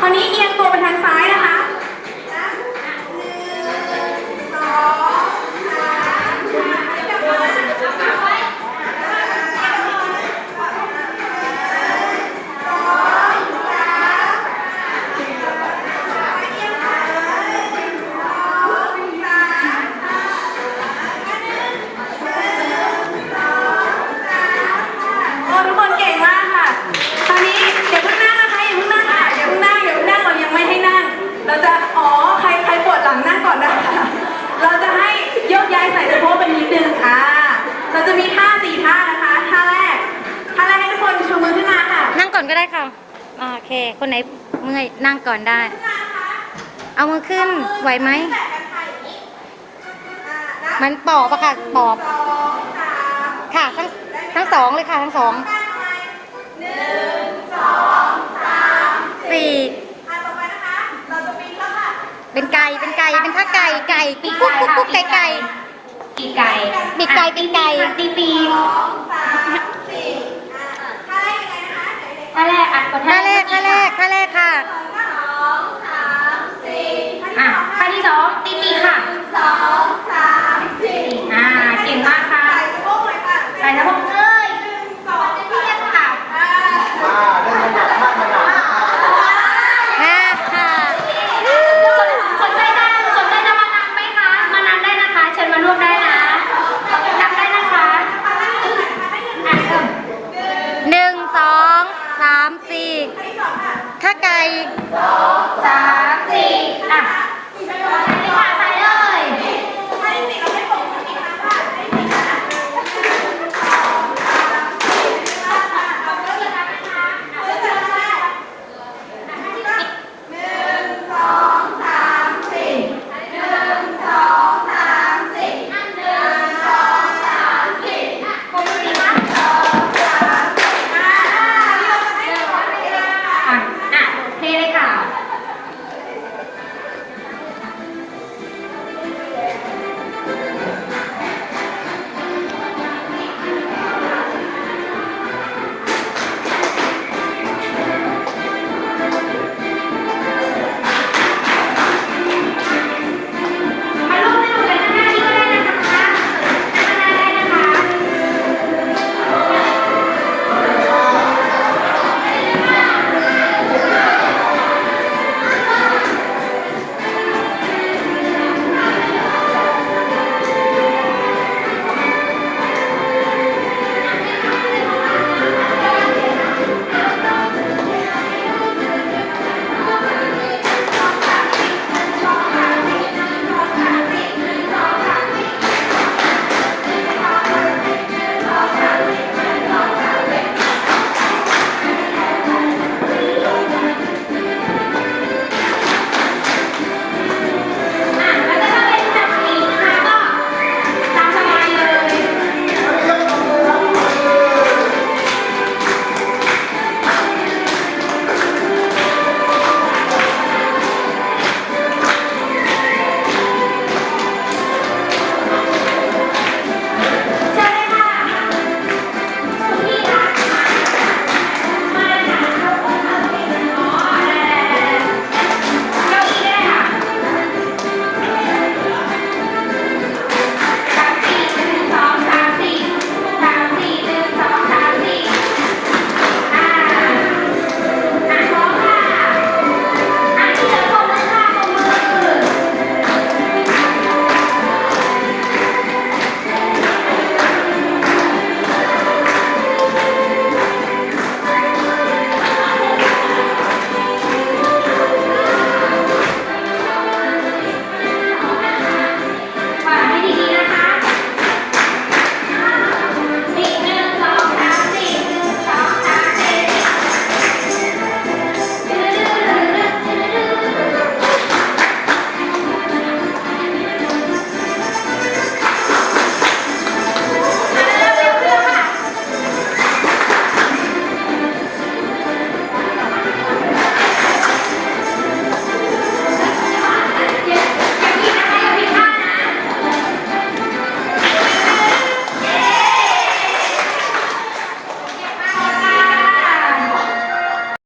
คราวนี้เอียงตัวไปทางซ้ายนะคะ โยกย้ายใส่สะโพกเป็นนิดนึงอ่าเราจะมีท่าสี่ท่านะคะท่าแรกท่าแรกให้ทุกคนชูมือขึ้นมาค่ะนั่งก่อนก็ได้ค่ะอ่าโอเค คนไหนเมื่อยนั่งก่อนได้เอามือขึ้นไหวไหม แตะกันค่ะอย่างนี้อ่านับมันปอบอะค่ะปอบ สองสามค่ะ ทั้งทั้งสองเลยค่ะ ทั้งสองได้ไหมหนึ่งสองสามสี่อ่าต่อไปนะคะ เราจะปีนแล้วค่ะ เป็นไก่เป็นไก่เป็นท่าไก่ไก่กุ๊กกุ๊กกุ๊กกุ๊กไก่ไก่ ปีกไก่ปีกไก่เป็นไก่ตีปีสองสามสี่อ่าท่าแรกยังไงนะคะไหนๆท่าแรกอัดกดามสี่ถ้าไก่สองสามสี่อะ